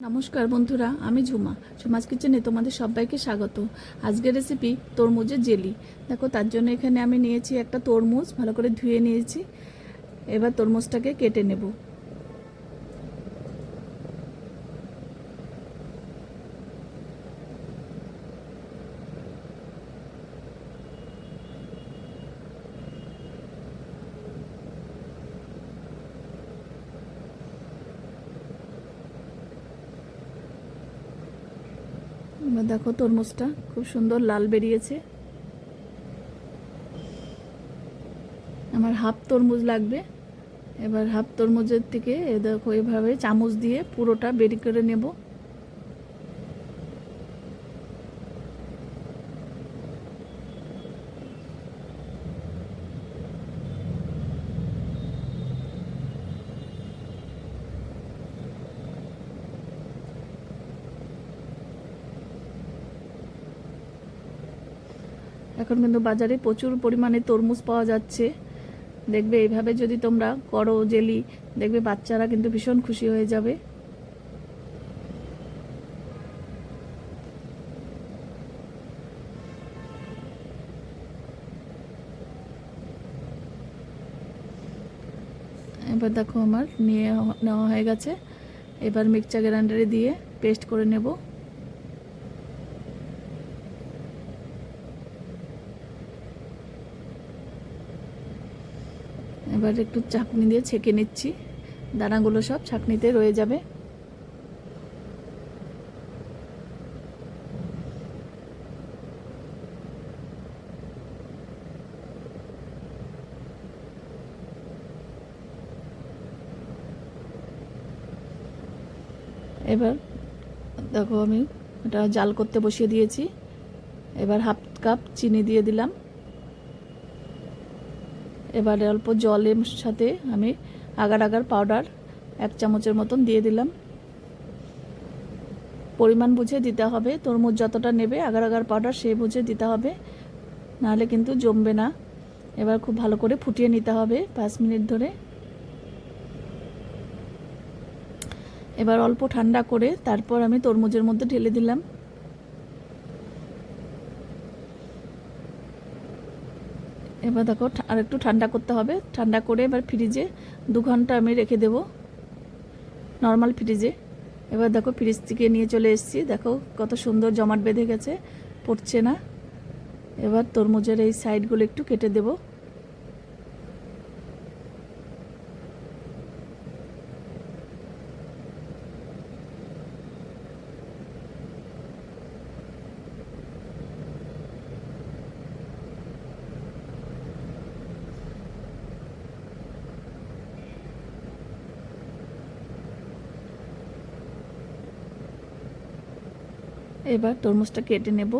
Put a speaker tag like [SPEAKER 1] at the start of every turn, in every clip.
[SPEAKER 1] নমস্কার বন্ধুরা, আমি ঝুমা। ঝুমাস কিচেনে তোমাদের সবাইকে স্বাগত। আজকের রেসিপি তরমুজের জেলি। দেখো, তার জন্য এখানে আমি নিয়েছি একটা তরমুজ, ভালো করে ধুয়ে নিয়েছি। এবার তরমুজটাকে কেটে নেব। দেখো তরমুজটা, খুব সুন্দর লাল বেরিয়েছে। আমার হাফ তরমুজ লাগবে। এবার হাফ তরমুজের থেকে এ দেখো এভাবে চামচ দিয়ে পুরোটা বেরি করে নেব। এখন কিন্তু বাজারে প্রচুর পরিমাণে তরমুজ পাওয়া যাচ্ছে। দেখবে এইভাবে যদি তোমরা করো জেলি, দেখবে বাচ্চারা কিন্তু ভীষণ খুশি হয়ে যাবে। এবার দেখো আমার নিয়ে নেওয়া হয়ে গেছে। এবার মিক্সচার গ্রাইন্ডারে দিয়ে পেস্ট করে নেব। এবার একটু চাকনি দিয়ে ছেঁকে নিচ্ছি। দানাগুলো সব ছাকনিতে রয়ে যাবে। এবার দেখো আমি এটা জাল করতে বসিয়ে দিয়েছি। এবার হাফ কাপ চিনি দিয়ে দিলাম। এবারে অল্প জলের সাথে আমি আগার আগার পাউডার এক চামচের মতন দিয়ে দিলাম। পরিমাণ বুঝে দিতে হবে, তরমুজ যতটা নেবে আগার আগার পাউডার সেই বুঝে দিতে হবে, নাহলে কিন্তু জমবে না। এবার খুব ভালো করে ফুটিয়ে নিতে হবে পাঁচ মিনিট ধরে। এবার অল্প ঠান্ডা করে তারপর আমি তরমুজের মধ্যে ঢেলে দিলাম। এবার দেখো আর একটু ঠান্ডা করতে হবে। ঠান্ডা করে এবার ফ্রিজে দু ঘণ্টা আমি রেখে দেব। নর্মাল ফ্রিজে এবার দেখো ফ্রিজ থেকে নিয়ে চলে এসেছি। দেখো, কত সুন্দর জমাট বেঁধে গেছে, পড়ছে না। এবার তরমুজের এই সাইডগুলো একটু কেটে দেবো। এবার তরমুজটা কেটে নেব।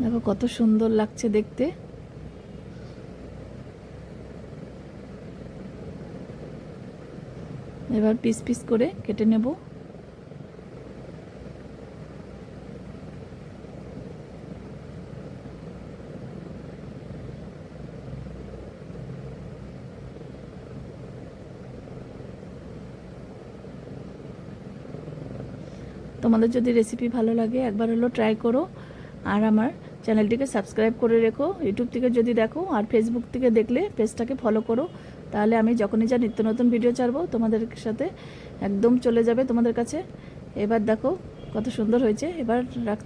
[SPEAKER 1] দেখো কত সুন্দর লাগছে দেখতে। এবার পিস পিস করে কেটে নেব। তোমাদের যদি রেসিপি ভালো লাগে, একবার হলো ট্রাই করো। আর আমার চ্যানেলটিকে সাবস্ক্রাইব করে রেখো। ইউটিউব থেকে যদি দেখো আর ফেসবুক থেকে দেখলে পেজটাকে ফলো করো। তাহলে আমি যখনই যা নিত্য নতুন ভিডিও ছাড়বো, তোমাদের সাথে একদম চলে যাবে তোমাদের কাছে। এবার দেখো কত সুন্দর হয়েছে। এবার রাখছি।